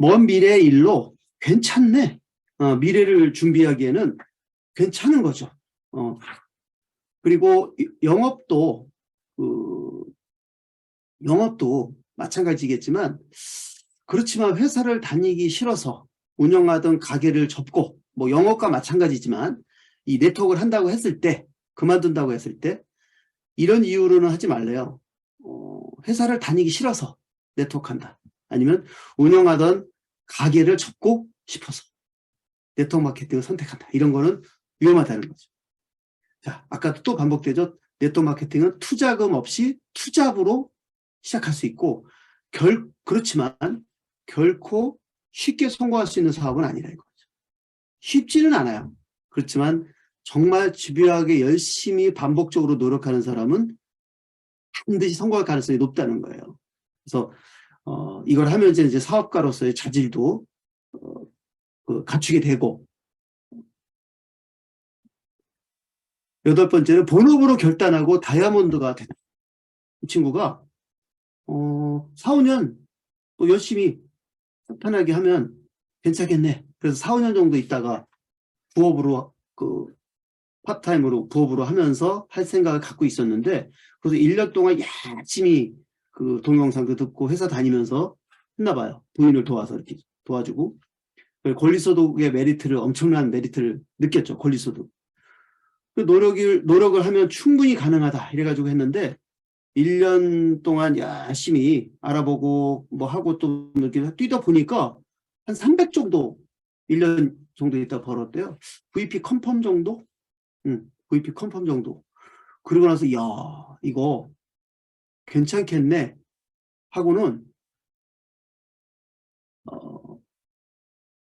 먼 미래의 일로 괜찮네. 어, 미래를 준비하기에는 괜찮은 거죠. 어. 그리고 이- 영업도 그 영업도 마찬가지겠지만 그렇지만 회사를 다니기 싫어서 운영하던 가게를 접고 뭐 영업과 마찬가지지만 이 네트워크를 한다고 했을 때 그만둔다고 했을 때 이런 이유로는 하지 말래요. 어, 회사를 다니기 싫어서 네트워크 한다. 아니면 운영하던 가게를 접고 싶어서 네트워크 마케팅을 선택한다. 이런 거는 위험하다는 거죠. 자, 아까도 또 반복되죠. 네트워크 마케팅은 투자금 없이 투잡으로 시작할 수 있고 결 그렇지만 결코 쉽게 성공할 수 있는 사업은 아니라 이거죠. 쉽지는 않아요. 그렇지만 정말 집요하게 열심히 반복적으로 노력하는 사람은 반드시 성공할 가능성이 높다는 거예요. 그래서 어, 이걸 하면서 이제 사업가로서의 자질도 어, 그 갖추게 되고 여덟 번째는 본업으로 결단하고 다이아몬드가 된다. 이 친구가 어, 4, 5년 또 열심히 편하게 하면 괜찮겠네. 그래서 4, 5년 정도 있다가 부업으로 그 파트타임으로 부업으로 하면서 할 생각을 갖고 있었는데 그래서 1년 동안 열심히 그 동영상도 듣고 회사 다니면서 했나 봐요. 부인을 도와서 이렇게 도와주고 권리소득의 메리트를 엄청난 메리트를 느꼈죠. 권리소득. 그 노력을 노력을 하면 충분히 가능하다 이래가지고 했는데 1년 동안 열심히 알아보고 뭐 하고 또 이렇게 뛰다 보니까 한 300 정도 1년 정도 있다 벌었대요. VP 컨펌 정도? 응, VP 컨펌 정도. 그러고 나서 야 이거 괜찮겠네 하고는 어,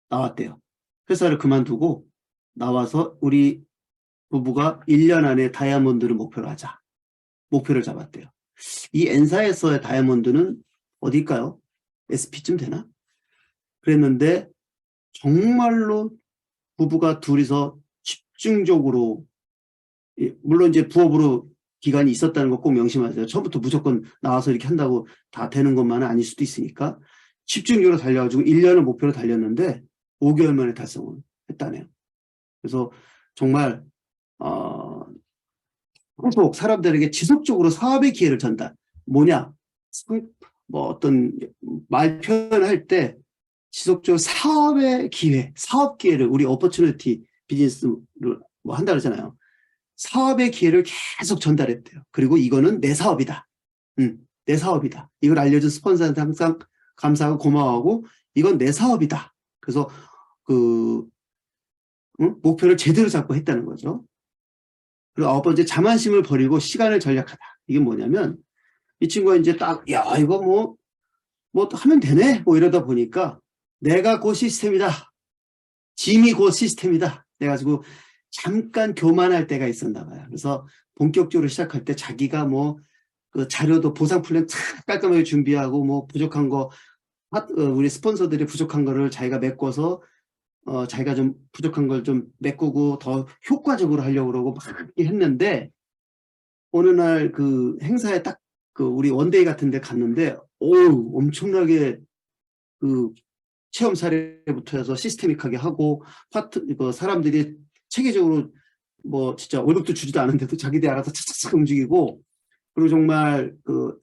나왔대요. 회사를 그만두고 나와서 우리 부부가 1년 안에 다이아몬드를 목표로 하자. 목표를 잡았대요. 이 엔사에서의 다이아몬드는 어딜까요? SP쯤 되나? 그랬는데 정말로 부부가 둘이서 집중적으로 예, 물론 이제 부업으로 기간이 있었다는 거 꼭 명심하세요. 처음부터 무조건 나와서 이렇게 한다고 다 되는 것만은 아닐 수도 있으니까 집중적으로 달려가지고 1년을 목표로 달렸는데 5개월 만에 달성을 했다네요. 그래서 정말 어, 계속 사람들에게 지속적으로 사업의 기회를 전달. 뭐냐? 상- 뭐 어떤 말 표현할 때 지속적으로 사업의 기회, 사업 기회를 우리 어퍼튜니티 비즈니스를 뭐 한다 그러잖아요. 사업의 기회를 계속 전달했대요. 그리고 이거는 내 사업이다. 음, 내 사업이다. 이걸 알려준 스폰서한테 항상 감사하고 고마워하고 이건 내 사업이다. 그래서 그 응? 목표를 제대로 잡고 했다는 거죠. 그리고 아홉 번째 자만심을 버리고 시간을 전략하다. 이게 뭐냐면 이 친구가 이제 딱 야 이거 뭐뭐 하면 되네 뭐 이러다 보니까 내가 곧 시스템이다. 짐이 곧 시스템이다. 그래가지고 잠깐 교만할 때가 있었나 봐요. 그래서 본격적으로 시작할 때 자기가 뭐 그 자료도 보상 플랜 탁 깔끔하게 준비하고 뭐 부족한 거 하- 어, 우리 스폰서들이 부족한 거를 자기가 메꿔서 어, 자기가 좀 부족한 걸 좀 메꾸고 더 효과적으로 하려고 그러고 막 했는데 어느 날 그 행사에 딱 그 우리 원데이 같은 데 갔는데 오 엄청나게 그 체험 사례부터 해서 시스테믹하게 하고 파트 그 사람들이 체계적으로 뭐 진짜 월급도 주지도 않은데도 자기들 알아서 착착착 움직이고 그리고 정말 그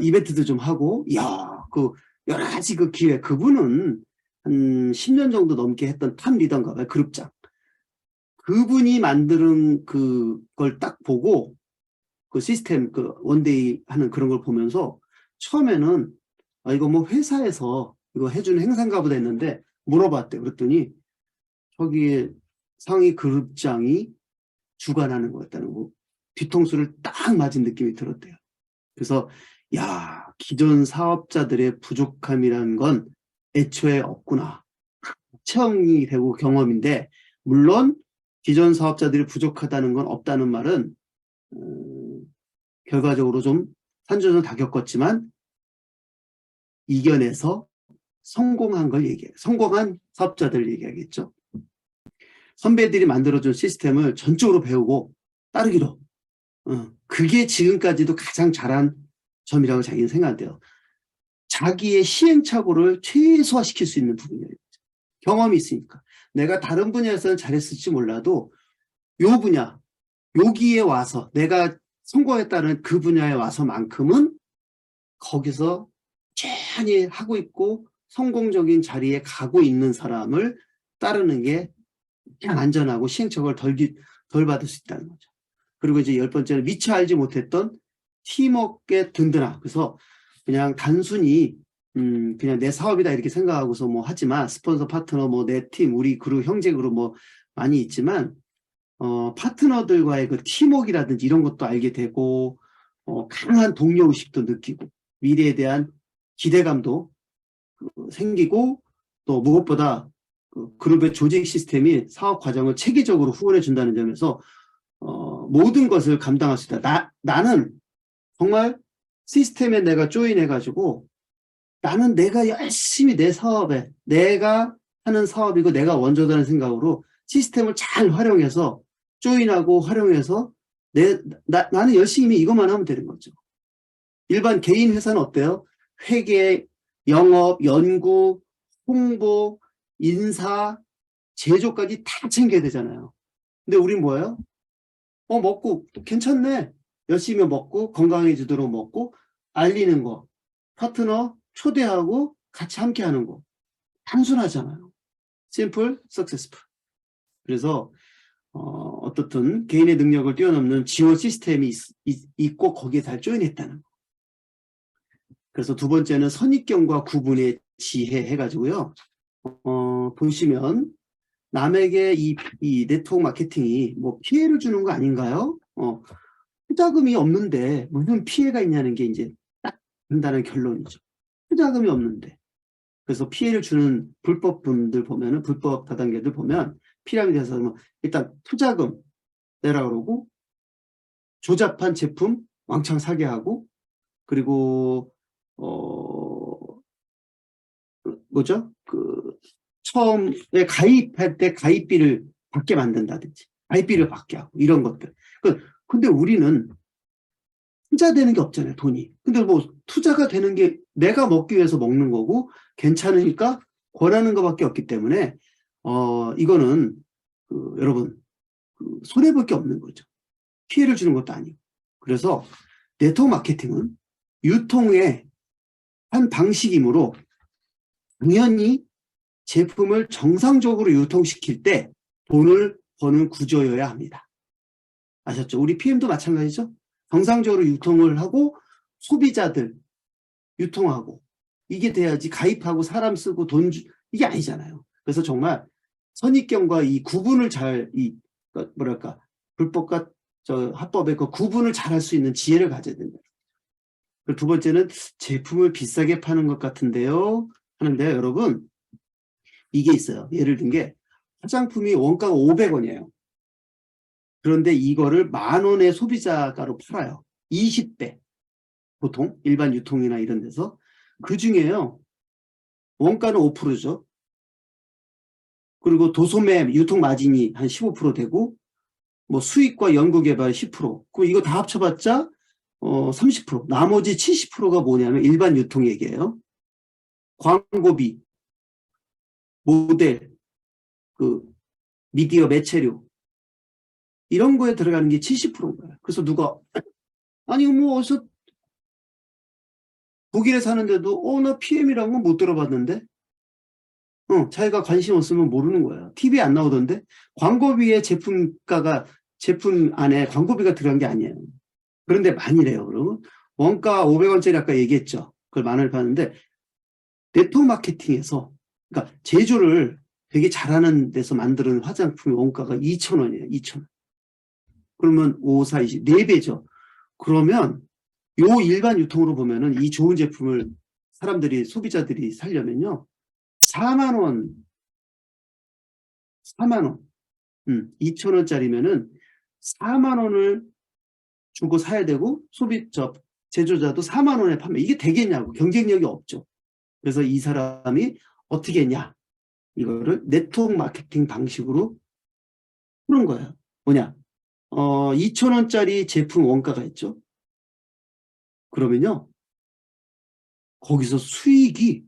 이벤트도 좀 하고 야그 여러 가지 그 기회 그분은 한 10년 정도 넘게 했던 탑 리더인가 봐요. 그룹장. 그분이 만드는 그걸 딱 보고 그 시스템 그 원데이 하는 그런 걸 보면서 처음에는 아 이거 뭐 회사에서 이거 해주는 행사인가 보다 했는데 물어봤대요. 그랬더니 저기 상위 그룹장이 주관하는 거였다는 거. 뒤통수를 딱 맞은 느낌이 들었대요. 그래서 야 기존 사업자들의 부족함이라는 건 애초에 없구나. 체험이 되고 경험인데 물론 기존 사업자들이 부족하다는 건 없다는 말은 음, 결과적으로 좀 산전을 다 겪었지만 이겨내서 성공한 걸 얘기해요. 성공한 사업자들을 얘기하겠죠. 선배들이 만들어준 시스템을 전적으로 배우고 따르기로. 어, 그게 지금까지도 가장 잘한 점이라고 자기는 생각한대요. 자기의 시행착오를 최소화시킬 수 있는 부분이에요. 경험이 있으니까. 내가 다른 분야에서는 잘했을지 몰라도 요 분야, 여기에 와서 내가 성공했다는 그 분야에 와서만큼은 거기서 천히 하고 있고 성공적인 자리에 가고 있는 사람을 따르는 게 그냥 안전하고 시행착오를 덜, 기- 덜 받을 수 있다는 거죠. 그리고 이제 열 번째는 미처 알지 못했던 팀워크의 든든함. 그래서 그냥 단순히 음 그냥 내 사업이다 이렇게 생각하고서 뭐 하지만 스폰서 파트너 뭐 내 팀 우리 그룹 형제 그룹 뭐 많이 있지만 어 파트너들과의 그 팀워크라든지 이런 것도 알게 되고 어 강한 동료 의식도 느끼고 미래에 대한 기대감도 그 생기고 또 무엇보다 그 그룹의 조직 시스템이 사업 과정을 체계적으로 후원해 준다는 점에서 어 모든 것을 감당할 수 있다. 나 나는 정말 시스템에 내가 조인해 가지고 나는 내가 열심히 내 사업에 내가 하는 사업이고 내가 원조다는 생각으로 시스템을 잘 활용해서 조인하고 활용해서 내 나, 나는 열심히 이것만 하면 되는 거죠. 일반 개인 회사는 어때요? 회계, 영업, 연구, 홍보, 인사, 제조까지 다 챙겨야 되잖아요. 근데 우린 뭐예요? 어 먹고 괜찮네. 열심히 먹고 건강해지도록 먹고 알리는 거 파트너 초대하고 같이 함께 하는 거 단순하잖아요. 심플, 석세스풀. 그래서 어, 어떻든 개인의 능력을 뛰어넘는 지원 시스템이 있, 고 거기에 잘 조인했다는 거. 그래서 두 번째는 선입견과 구분의 지혜 해가지고요. 어, 보시면 남에게 이, 이 네트워크 마케팅이 뭐 피해를 주는 거 아닌가요? 어, 투자금이 없는데 무슨 피해가 있냐는 게 이제 딱 된다는 결론이죠. 투자금이 없는데. 그래서 피해를 주는 불법 분들 보면은 불법 다단계들 보면 피라미드에서 뭐 일단 투자금 내라 그러고 조잡한 제품 왕창 사게 하고 그리고 어그 뭐죠? 그 처음에 가입할 때 가입비를 받게 만든다든지 가입비를 받게 하고 이런 것들. 그 근데 우리는 투자되는 게 없잖아요, 돈이. 근데 뭐 투자가 되는 게 내가 먹기 위해서 먹는 거고 괜찮으니까 권하는 것밖에 없기 때문에 어 이거는 그 여러분 그 손해 볼 게 없는 거죠. 피해를 주는 것도 아니고. 그래서 네트워크 마케팅은 유통의 한 방식이므로 당연히 제품을 정상적으로 유통시킬 때 돈을 버는 구조여야 합니다. 아셨죠? 우리 PM도 마찬가지죠? 정상적으로 유통을 하고 소비자들 유통하고 이게 돼야지 가입하고 사람 쓰고 돈 주, 이게 아니잖아요. 그래서 정말 선입견과 이 구분을 잘, 이, 뭐랄까, 불법과 저 합법의 그 구분을 잘 할 수 있는 지혜를 가져야 된다. 두 번째는 제품을 비싸게 파는 것 같은데요. 하는데요, 여러분. 이게 있어요. 예를 든 게 화장품이 원가가 500원이에요. 그런데 이거를 만 원의 소비자가로 팔아요. 20배. 보통 일반 유통이나 이런 데서 그 중에요. 원가는 5%죠. 그리고 도소매 유통 마진이 한 15% 되고 뭐 수익과 연구개발 10%. 그럼 이거 다 합쳐봤자 어 30%. 나머지 70%가 뭐냐면 일반 유통 얘기예요. 광고비, 모델, 그 미디어 매체료 이런 거에 들어가는 게 70%인 거예요. 그래서 누가 아니 뭐 어디서 독일에 사는데도 어 나 PM이라는 건 못 들어봤는데 어 자기가 관심 없으면 모르는 거예요. TV에 안 나오던데 광고비에 제품가가 제품 안에 광고비가 들어간 게 아니에요. 그런데 만이래요. 그러면 원가 500원짜리 아까 얘기했죠. 그걸 만원을 파는데 네트워크 마케팅에서 그러니까 제조를 되게 잘하는 데서 만드는 화장품의 원가가 2,000원이에요. 2,000원. 그러면 5, 4, 20, 4배죠. 그러면 요 일반 유통으로 보면은 이 좋은 제품을 사람들이, 소비자들이 살려면요. 4만원, 4만원, 음, 2천원짜리면은 4만원을 주고 사야 되고, 소비, 저, 제조자도 4만원에 판매. 이게 되겠냐고. 경쟁력이 없죠. 그래서 이 사람이 어떻게 했냐. 이거를 네트워크 마케팅 방식으로 푸는 거예요. 뭐냐. 어, 2,000원짜리 제품 원가가 있죠. 그러면요. 거기서 수익이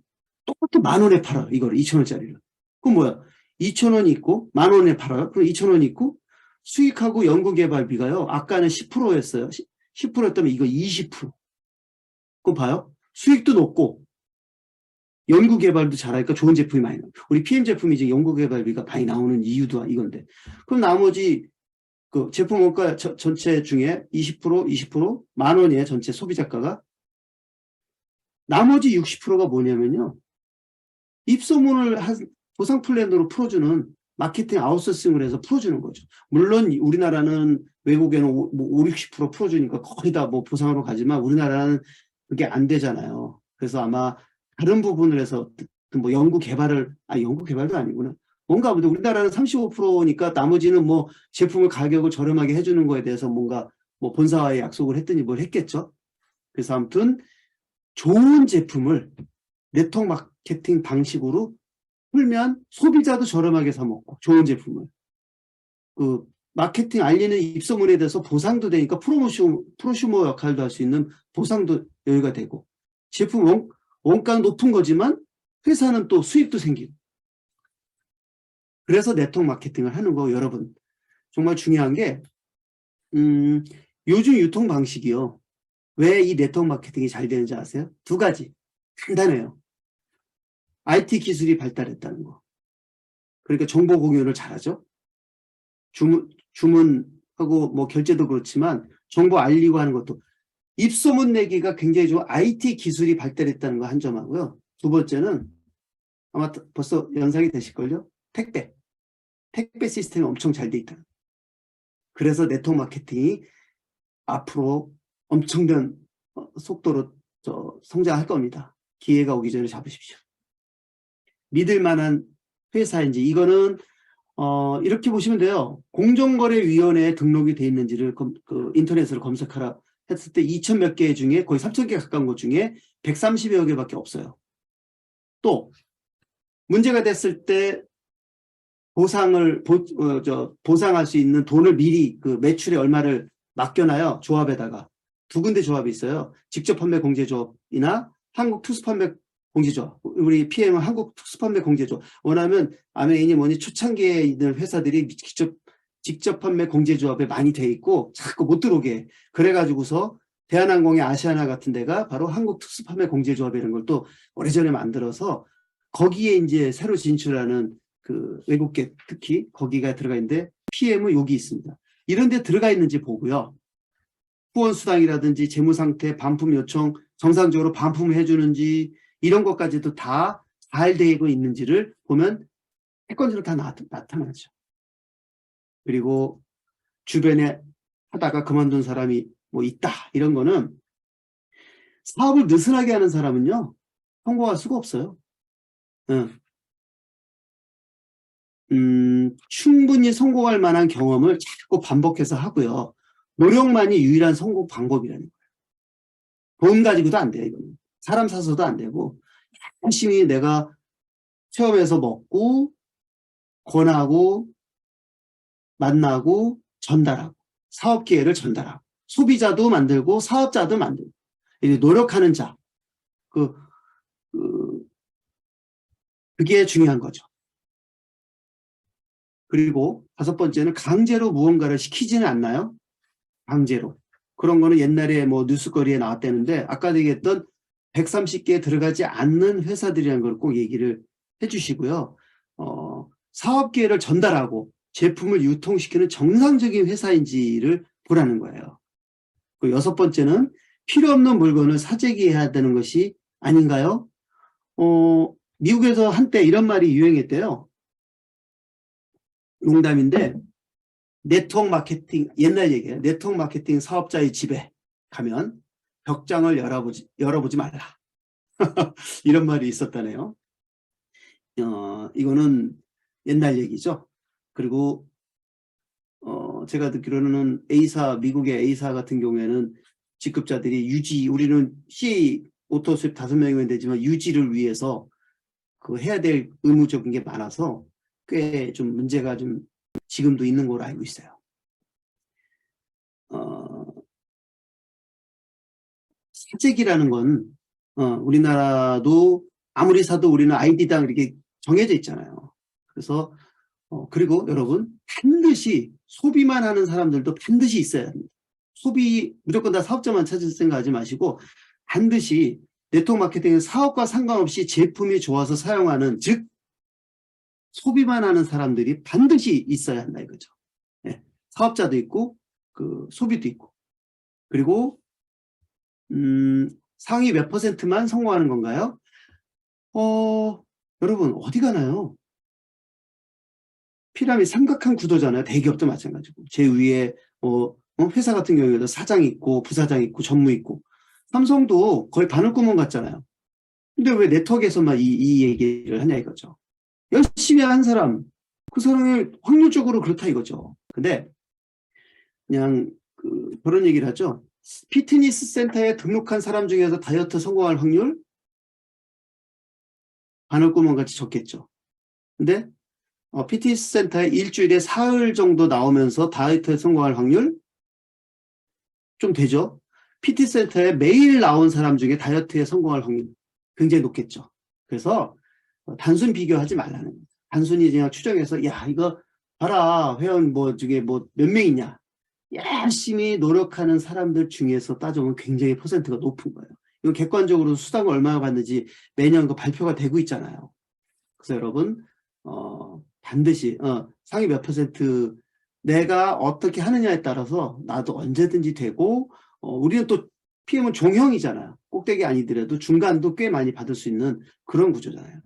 똑같은 만 원에 팔아요. 이거를 2천 원짜리를. 그럼 뭐야? 2천 원이 있고 만 원에 팔아요. 그럼 2천 원이 있고 수익하고 연구개발비가요. 아까는 10%였어요. 10%였다면 이거 20%. 그거 봐요. 수익도 높고 연구 개발도 잘하니까 좋은 제품이 많이 나와요. 우리 PM 제품이 이제 연구 개발비가 많이 나오는 이유도 이건데. 그럼 나머지 그 제품 원가 저- 전체 중에 20% 20%만 원이에요. 전체 소비자가가. 나머지 60%가 뭐냐면요. 입소문을 한 보상 플랜으로 풀어주는 마케팅 아웃소싱을 해서 풀어주는 거죠. 물론 우리나라는 외국에는 오, 뭐 5, 60% 풀어주니까 거의 다 뭐 보상으로 가지만 우리나라는 그게 안 되잖아요. 그래서 아마 다른 부분을 해서 뭐 연구 개발을 아 연구 개발도 아니구나. 뭔가 우리나라는 35%니까 나머지는 뭐 제품을 가격을 저렴하게 해주는 거에 대해서 뭔가 뭐 본사와의 약속을 했더니 뭘 했겠죠. 그래서 아무튼 좋은 제품을 네트워크 마케팅 방식으로 풀면 소비자도 저렴하게 사 먹고 좋은 제품을 그 마케팅 알리는 입소문에 대해서 보상도 되니까 프로모션 프로슈머 역할도 할 수 있는 보상도 여유가 되고 제품 원, 원가는 높은 거지만 회사는 또 수익도 생기고 그래서 네트워크 마케팅을 하는 거 여러분 정말 중요한 게 음, 요즘 유통 방식이요 왜 이 네트워크 마케팅이 잘 되는지 아세요? 두 가지 간단해요. IT 기술이 발달했다는 거. 그러니까 정보 공유를 잘하죠. 주문, 주문하고 뭐 결제도 그렇지만 정보 알리고 하는 것도 입소문 내기가 굉장히 좋은 IT 기술이 발달했다는 거 한 점하고요. 두 번째는 아마 벌써 연상이 되실걸요? 택배. 택배 시스템이 엄청 잘 돼 있다. 그래서 네트워크 마케팅이 앞으로 엄청난 어, 속도로 저 성장할 겁니다. 기회가 오기 전에 잡으십시오. 믿을 만한 회사인지 이거는 어, 이렇게 보시면 돼요. 공정거래위원회에 등록이 돼 있는지를 검- 그 인터넷으로 검색하라 했을 때 2천 몇 개 중에 거의 3천 개 가까운 것 중에 130여 개밖에 없어요. 또 문제가 됐을 때 보상을 보, 어, 저, 보상할 수 있는 돈을 미리 그 매출의 얼마를 맡겨놔요. 조합에다가 두 군데 조합이 있어요. 직접 판매 공제 조합이나 한국 투수 판매 공제 조합. 우리 PM은 한국 투수 판매 공제 조합. 원하면 아메인이 뭐니 초창기에 있는 회사들이 직접 직접 판매 공제 조합에 많이 돼 있고 자꾸 못 들어오게. 해. 그래가지고서 대한항공의 아시아나 같은 데가 바로 한국 특수 판매 공제 조합 이라는 걸 또 오래전에 만들어서 거기에 이제 새로 진출하는 그 외국계 특히 거기가 들어가 있는데 PM은 여기 있습니다. 이런 데 들어가 있는지 보고요. 후원 수당이라든지 재무 상태, 반품 요청 정상적으로 반품을 해주는지 이런 것까지도 다 잘 되고 있는지를 보면 태권지로 다 나, 나타나죠. 그리고 주변에 하다가 그만둔 사람이 뭐 있다 이런 거는 사업을 느슨하게 하는 사람은요 성공할 수가 없어요. 응. 음, 충분히 성공할 만한 경험을 자꾸 반복해서 하고요. 노력만이 유일한 성공 방법이라는 거예요. 돈 가지고도 안 돼요, 이거는. 사람 사서도 안 되고, 열심히 내가 체험해서 먹고, 권하고, 만나고, 전달하고, 사업 기회를 전달하고, 소비자도 만들고, 사업자도 만들고, 이제 노력하는 자, 그, 그, 그게 중요한 거죠. 그리고 다섯 번째는 강제로 무언가를 시키지는 않나요? 강제로. 그런 거는 옛날에 뭐 뉴스거리에 나왔다는데 아까 얘기했던 130개에 들어가지 않는 회사들이라는 걸 꼭 얘기를 해주시고요. 어, 사업 기회를 전달하고 제품을 유통시키는 정상적인 회사인지를 보라는 거예요. 그 여섯 번째는 필요 없는 물건을 사재기해야 되는 것이 아닌가요? 어, 미국에서 한때 이런 말이 유행했대요. 농담인데 네트워크 마케팅 옛날 얘기예요. 네트워크 마케팅 사업자의 집에 가면 벽장을 열어보지 열어보지 말라. 이런 말이 있었다네요. 어, 이거는 옛날 얘기죠. 그리고 어, 제가 듣기로는 A사 미국의 A사 같은 경우에는 직급자들이 유지 우리는 C 오토 수입 다섯 명이면 되지만 유지를 위해서 그 해야 될 의무적인 게 많아서 꽤 좀 문제가 좀 지금도 있는 걸로 알고 있어요. 어, 사재기라는 건 어, 우리나라도 아무리 사도 우리는 아이디당 이렇게 정해져 있잖아요. 그래서 어, 그리고 여러분 반드시 소비만 하는 사람들도 반드시 있어야 합니다. 소비 무조건 다 사업자만 찾을 생각하지 마시고 반드시 네트워크 마케팅은 사업과 상관없이 제품이 좋아서 사용하는 즉 소비만 하는 사람들이 반드시 있어야 한다 이거죠. 예, 사업자도 있고 그 소비도 있고 그리고 음, 상위 몇 퍼센트만 성공하는 건가요? 어, 여러분 어디 가나요? 피라미드 삼각형 구도잖아요. 대기업도 마찬가지고 제 위에 뭐 어, 회사 같은 경우에도 사장 있고 부사장 있고 전무 있고 삼성도 거의 바늘구멍 같잖아요. 근데 왜 네트워크에서만 이, 이 얘기를 하냐 이거죠. 열심히 한 사람, 그 사람이 확률적으로 그렇다 이거죠. 근데 그냥 그 그런 얘기를 하죠. 피트니스 센터에 등록한 사람 중에서 다이어트 성공할 확률 바늘구멍 같이 적겠죠. 근데 어, 피트니스 센터에 일주일에 사흘 정도 나오면서 다이어트에 성공할 확률 좀 되죠. PT 센터에 매일 나온 사람 중에 다이어트에 성공할 확률 굉장히 높겠죠. 그래서 어, 단순 비교하지 말라는 거예요. 단순히 그냥 추정해서 야 이거 봐라 회원 뭐 중에 뭐 몇명 있냐 열심히 노력하는 사람들 중에서 따져보면 굉장히 퍼센트가 높은 거예요. 이거 객관적으로 수당을 얼마나 받는지 매년 그 발표가 되고 있잖아요. 그래서 여러분 어, 반드시 어, 상위 몇 퍼센트 내가 어떻게 하느냐에 따라서 나도 언제든지 되고 어, 우리는 또 PM은 종형이잖아요. 꼭대기 아니더라도 중간도 꽤 많이 받을 수 있는 그런 구조잖아요.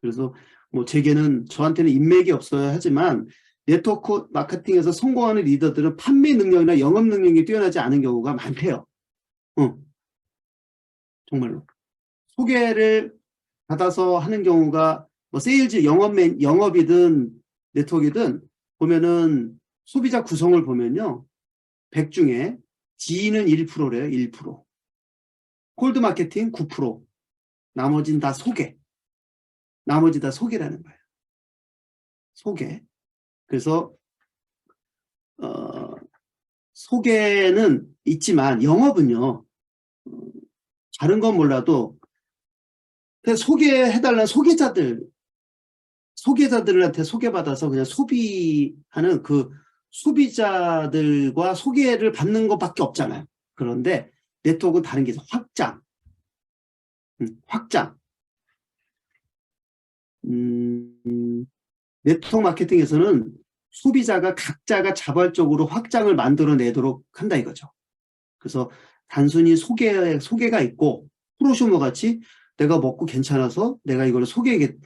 그래서 뭐 제게는 저한테는 인맥이 없어야 하지만 네트워크 마케팅에서 성공하는 리더들은 판매 능력이나 영업 능력이 뛰어나지 않은 경우가 많대요. 응. 정말로. 소개를 받아서 하는 경우가 뭐 세일즈 영업맨 영업이든 네트워크이든 보면은 소비자 구성을 보면요. 100 중에 G는 1%래요. 1%. 콜드 마케팅 9%. 나머진 다 소개. 나머지 다 소개라는 거예요. 소개. 그래서 어, 소개는 있지만 영업은요. 어, 다른 건 몰라도 그냥 소개해달라는 소개자들 소개자들한테 소개받아서 그냥 소비하는 그 소비자들과 소개를 받는 것밖에 없잖아요. 그런데 네트워크는 다른 게 있어. 확장. 음, 확장. 음, 네트워크 마케팅에서는 소비자가 각자가 자발적으로 확장을 만들어내도록 한다 이거죠. 그래서 단순히 소개, 소개가 있고 프로쇼머 같이 내가 먹고 괜찮아서 내가 이걸 소개하게,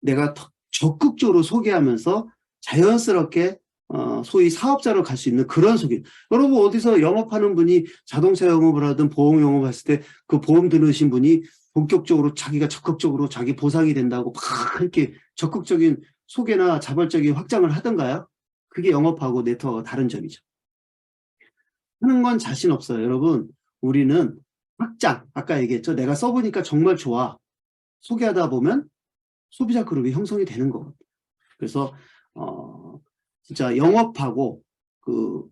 내가 더 적극적으로 소개하면서 자연스럽게 어, 소위 사업자로 갈 수 있는 그런 소개. 여러분 어디서 영업하는 분이 자동차 영업을 하든 보험 영업을 했을 때 그 보험 들으신 분이 본격적으로 자기가 적극적으로 자기 보상이 된다고 막 이렇게 적극적인 소개나 자발적인 확장을 하던가요? 그게 영업하고 네트워크가 다른 점이죠. 하는 건 자신 없어요. 여러분 우리는 확장 아까 얘기했죠. 내가 써보니까 정말 좋아. 소개하다 보면 소비자 그룹이 형성이 되는 거거든요. 그래서 어 진짜 영업하고 그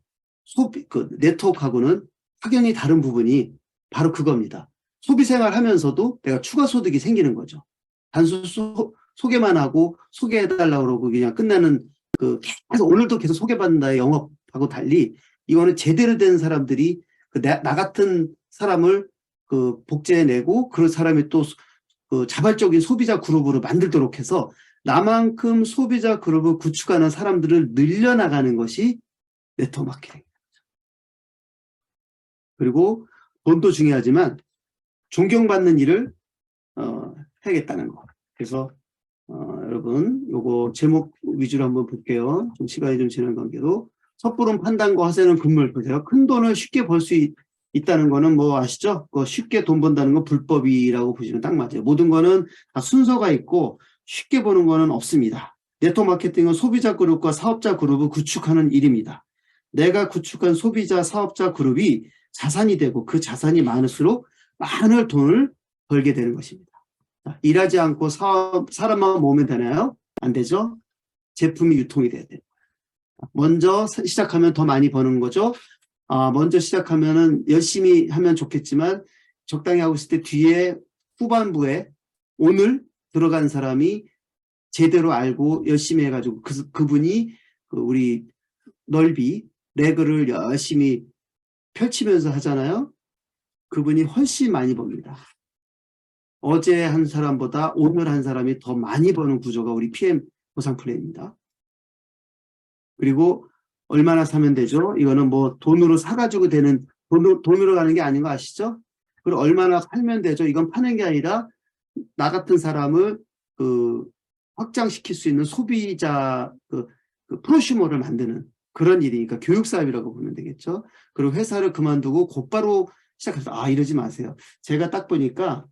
소비 그 네트워크하고는 확연히 다른 부분이 바로 그겁니다. 소비 생활 하면서도 내가 추가 소득이 생기는 거죠. 단순 소, 소개만 하고 소개해달라고 그러고 그냥 끝나는 그 계속 오늘도 계속 소개받는다 영업하고 달리 이거는 제대로 된 사람들이 그나 같은 사람을 그 복제해내고 그 사람이 또 그 자발적인 소비자 그룹으로 만들도록 해서 나만큼 소비자 그룹을 구축하는 사람들을 늘려나가는 것이 네트워크 마케팅입니다. 그리고 돈도 중요하지만 존경받는 일을 어, 해야겠다는 거. 그래서 어, 여러분 요거 제목 위주로 한번 볼게요. 좀 시간이 좀 지난 관계로 섣부른 판단과 화세는 금물 보세요. 큰 돈을 쉽게 벌 수 있다는 거는 뭐 아시죠? 그 쉽게 돈 번다는 건 불법이라고 보시면 딱 맞아요. 모든 거는 다 순서가 있고 쉽게 버는 거는 없습니다. 네트워크 마케팅은 소비자 그룹과 사업자 그룹을 구축하는 일입니다. 내가 구축한 소비자 사업자 그룹이 자산이 되고 그 자산이 많을수록 많은 돈을 벌게 되는 것입니다. 일하지 않고 사업, 사람만 모으면 되나요? 안 되죠? 제품이 유통이 돼야 돼요. 먼저 시작하면 더 많이 버는 거죠. 아, 먼저 시작하면은 열심히 하면 좋겠지만 적당히 하고 있을 때 뒤에 후반부에 오늘 들어간 사람이 제대로 알고 열심히 해가지고 그, 그분이 그 우리 넓이 레그를 열심히 펼치면서 하잖아요. 그분이 훨씬 많이 법니다. 어제 한 사람보다 오늘 한 사람이 더 많이 버는 구조가 우리 PM 보상 플랜입니다. 그리고 얼마나 사면 되죠? 이거는 뭐 돈으로 사가지고 되는 돈으로, 돈으로 가는 게 아닌 거 아시죠? 그리고 얼마나 팔면 되죠? 이건 파는 게 아니라 나 같은 사람을 그 확장시킬 수 있는 소비자 그, 그 프로슈머를 만드는 그런 일이니까 교육 사업이라고 보면 되겠죠. 그리고 회사를 그만두고 곧바로 시작해서 아 이러지 마세요. 제가 딱 보니까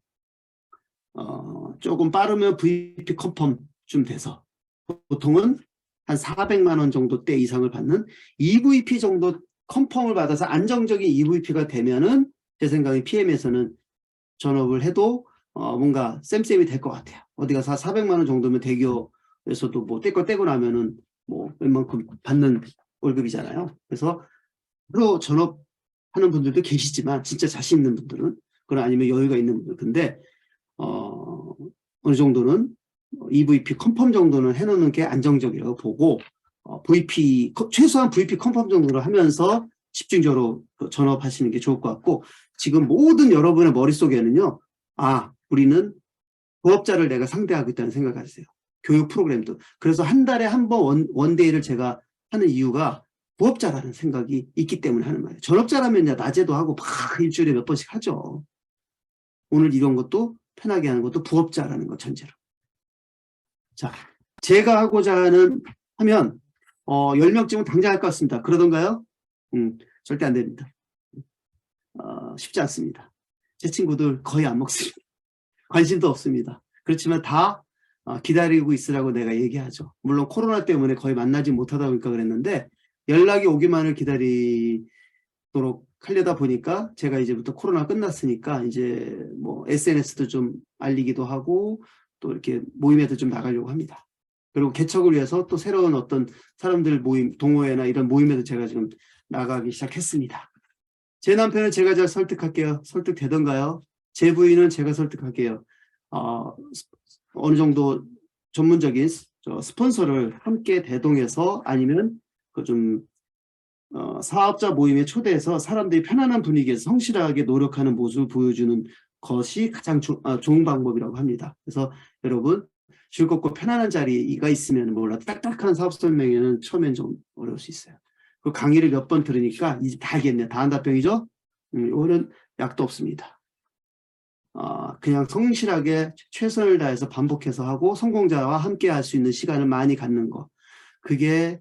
어, 조금 빠르면 VP 컨펌쯤 돼서 보통은 한 400만 원 정도 대 이상을 받는 EVP 정도 컨펌을 받아서 안정적인 EVP가 되면은 제 생각에 PM에서는 전업을 해도 어, 뭔가 쌤쌤이 될 것 같아요. 어디 가서 400만 원 정도면 대기업에서도 뭐 떼거 떼고 나면은 뭐 웬만큼 받는 월급이잖아요. 그래서 프로 전업하는 분들도 계시지만 진짜 자신 있는 분들은 그건 아니면 여유가 있는 분들 근데 어, 어느 정도는 EVP 컨펌 정도는 해놓는 게 안정적이라고 보고 어, VP 커- 최소한 VP 컨펌 정도로 하면서 집중적으로 그 전업하시는 게 좋을 것 같고 지금 모든 여러분의 머릿속에는요 아 우리는 부업자를 내가 상대하고 있다는 생각을 하세요. 교육 프로그램도. 그래서 한 달에 한번 원, 원데이를 제가 하는 이유가 부업자라는 생각이 있기 때문에 하는 말이에요. 전업자라면 낮에도 하고 막 일주일에 몇 번씩 하죠. 오늘 이런 것도 편하게 하는 것도 부업자라는 것 전제로 자 제가 하고자 하는 하면 어, 10명쯤은 당장 할 것 같습니다. 그러던가요? 음, 절대 안 됩니다. 어, 쉽지 않습니다. 제 친구들 거의 안 먹습니다. 관심도 없습니다. 그렇지만 다 어, 기다리고 있으라고 내가 얘기하죠. 물론 코로나 때문에 거의 만나지 못하다 보니까 그랬는데 연락이 오기만을 기다리도록 하려다 보니까 제가 이제부터 코로나 끝났으니까 이제 뭐 SNS도 좀 알리기도 하고 또 이렇게 모임에도 좀 나가려고 합니다. 그리고 개척을 위해서 또 새로운 어떤 사람들 모임, 동호회나 이런 모임에도 제가 지금 나가기 시작했습니다. 제 남편은 제가 잘 설득할게요. 설득되던가요? 제 부인은 제가 설득할게요. 어, 어느 정도 전문적인 스폰서를 함께 대동해서 아니면 그좀 어, 사업자 모임에 초대해서 사람들이 편안한 분위기에서 성실하게 노력하는 모습을 보여주는 것이 가장 조- 아, 좋은 방법이라고 합니다. 그래서 여러분 즐겁고 편안한 자리가 있으면 몰라도 딱딱한 사업 설명회는 처음엔 좀 어려울 수 있어요. 그 강의를 몇 번 들으니까 이제 다 알겠네. 다 한다 병이죠? 음, 이거는 약도 없습니다. 어, 그냥 성실하게 최선을 다해서 반복해서 하고 성공자와 함께 할 수 있는 시간을 많이 갖는 거. 그게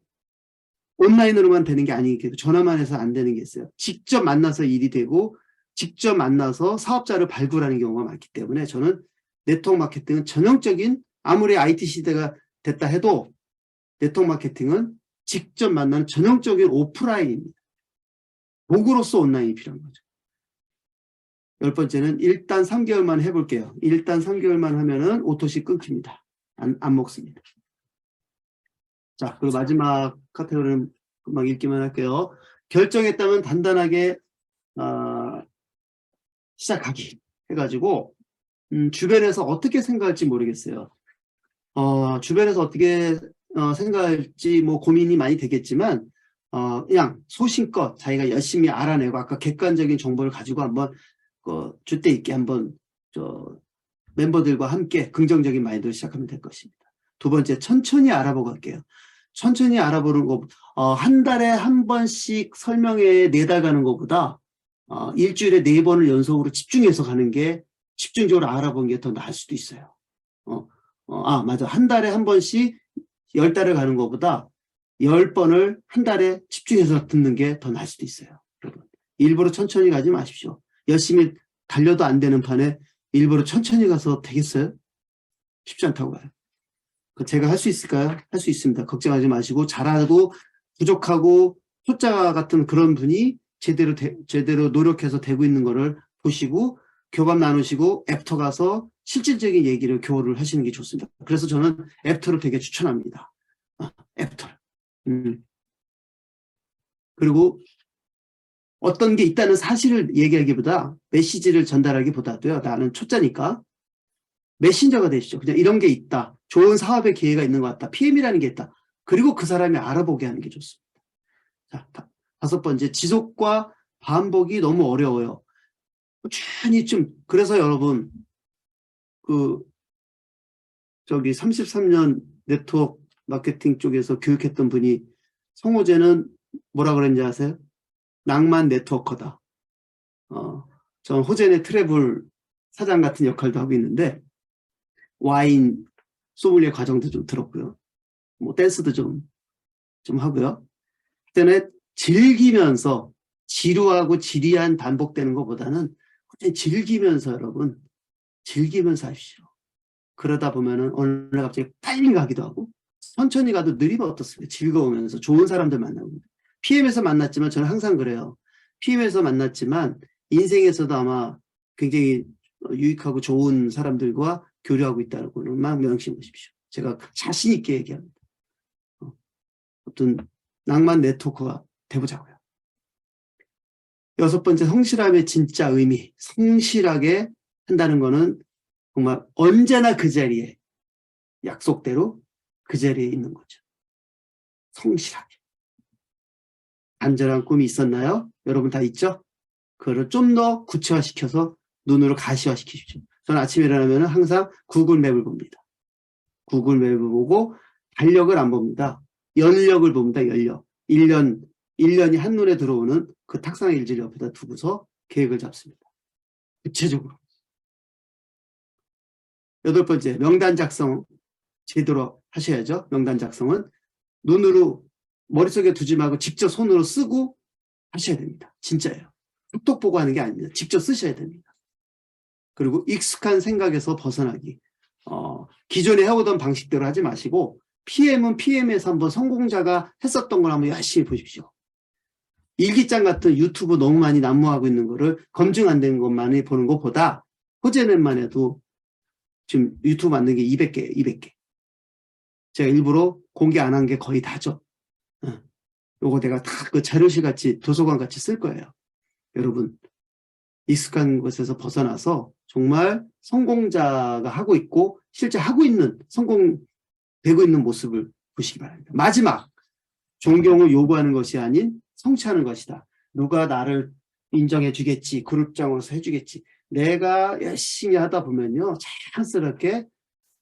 온라인으로만 되는 게 아니고 전화만 해서 안 되는 게 있어요. 직접 만나서 일이 되고 직접 만나서 사업자를 발굴하는 경우가 많기 때문에 저는 네트워크 마케팅은 전형적인 아무리 IT 시대가 됐다 해도 네트워크 마케팅은 직접 만나는 전형적인 오프라인입니다. 도구로서 온라인이 필요한 거죠. 열 번째는 일단 3개월만 해볼게요. 일단 3개월만 하면은 오토시 끊깁니다. 안, 안 먹습니다. 자, 그리고 마지막 카테고리는 금방 읽기만 할게요. 결정했다면 단단하게 어, 시작하기 해가지고 음, 주변에서 어떻게 생각할지 모르겠어요. 어, 주변에서 어떻게 어, 생각할지 뭐 고민이 많이 되겠지만 어, 그냥 소신껏 자기가 열심히 알아내고 아까 객관적인 정보를 가지고 한번 그, 주대 있게 한번 저 멤버들과 함께 긍정적인 마인드로 시작하면 될 것입니다. 두 번째 천천히 알아보고 갈게요. 천천히 알아보는 것, 어, 한 달에 한 번씩 설명회에 내달 가는 것보다 어, 일주일에 네 번을 연속으로 집중해서 가는 게 집중적으로 알아보는 게더 나을 수도 있어요. 어, 어, 아, 맞아. 한 달에 한 번씩 열 달을 가는 것보다 열 번을 한 달에 집중해서 듣는 게 더 나을 수도 있어요. 여러분. 일부러 천천히 가지 마십시오. 열심히 달려도 안 되는 판에 일부러 천천히 가서 되겠어요? 쉽지 않다고 봐요. 그 제가 할 수 있을까요? 할 수 있습니다. 걱정하지 마시고 잘하고 부족하고 초짜 같은 그런 분이 제대로 되- 제대로 노력해서 되고 있는 거를 보시고 교감 나누시고 애프터 가서 실질적인 얘기를 교류를 하시는 게 좋습니다. 그래서 저는 애프터를 되게 추천합니다. 아, 애프터. 음. 그리고 어떤 게 있다는 사실을 얘기하기보다 메시지를 전달하기보다도요. 나는 초짜니까 메신저가 되시죠. 그냥 이런 게 있다. 좋은 사업의 기회가 있는 것 같다. PM이라는 게 있다. 그리고 그 사람이 알아보게 하는 게 좋습니다. 자, 다, 다섯 번째, 지속과 반복이 너무 어려워요. 꾸준히 좀, 그래서 여러분, 그, 저기 33년 네트워크 마케팅 쪽에서 교육했던 분이 성호재는 뭐라 그랬는지 아세요? 낭만 네트워커다. 어, 전 호재네 트래블 사장 같은 역할도 하고 있는데, 와인 소믈리에 과정도 좀 들었고요. 뭐 댄스도 좀, 좀 하고요. 그때는 즐기면서 지루하고 지리한 반복되는 것보다는 그냥 즐기면서 여러분, 즐기면서 하십시오. 그러다 보면은 어느 날 갑자기 빨리 가기도 하고 천천히 가도 느리면 어떻습니까? 즐거우면서 좋은 사람들 만나고 PM에서 만났지만 저는 항상 그래요. PM에서 만났지만 인생에서도 아마 굉장히 유익하고 좋은 사람들과 교류하고 명심해 보십시오. 제가 자신 있게 얘기합니다. 어, 어떤 낭만 네트워크가 돼보자고요. 여섯 번째 성실함의 진짜 의미. 성실하게 한다는 거는 정말 언제나 그 자리에 약속대로 그 자리에 있는 거죠. 성실하게. 안전한 꿈이 있었나요? 여러분 다 있죠? 그거를 좀 더 구체화시켜서 눈으로 가시화시키십시오. 저는 아침에 일어나면 항상 구글 맵을 봅니다. 구글 맵을 보고 달력을 안 봅니다. 연력을 봅니다. 연력. 1년, 1년이 한눈에 들어오는 그 탁상 일지를 옆에다 두고서 계획을 잡습니다. 구체적으로. 여덟 번째, 명단 작성 제대로 하셔야죠. 명단 작성은 눈으로 머릿속에 두지 말고 직접 손으로 쓰고 하셔야 됩니다. 진짜예요. 톡톡 보고 하는 게 아닙니다. 직접 쓰셔야 됩니다. 그리고 익숙한 생각에서 벗어나기. 어, 기존에 해오던 방식대로 하지 마시고 PM은 PM에서 한번 성공자가 했었던 걸 한번 열심히 보십시오. 일기장 같은 유튜브 너무 많이 난무하고 있는 거를 검증 안 된 것만이 보는 것보다 호재넷만 해도 지금 유튜브 만든 게 200개, 200개. 제가 일부러 공개 안 한 게 거의 다죠. 어. 요거 내가 다 그 자료실 같이 도서관 같이 쓸 거예요. 여러분, 익숙한 것에서 벗어나서 정말 성공자가 하고 있고 실제 하고 있는 성공되고 있는 모습을 보시기 바랍니다. 마지막, 존경을 요구하는 것이 아닌 성취하는 것이다. 누가 나를 인정해 주겠지, 그룹장으로서 해주겠지. 내가 열심히 하다 보면요, 자연스럽게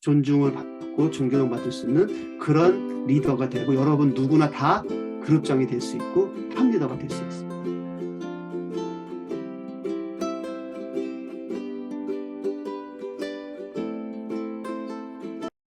존중을 받고 존경을 받을 수 있는 그런 리더가 되고 여러분 누구나 다 그룹장이 될 수 있고 탑 리더가 될 수 있습니다.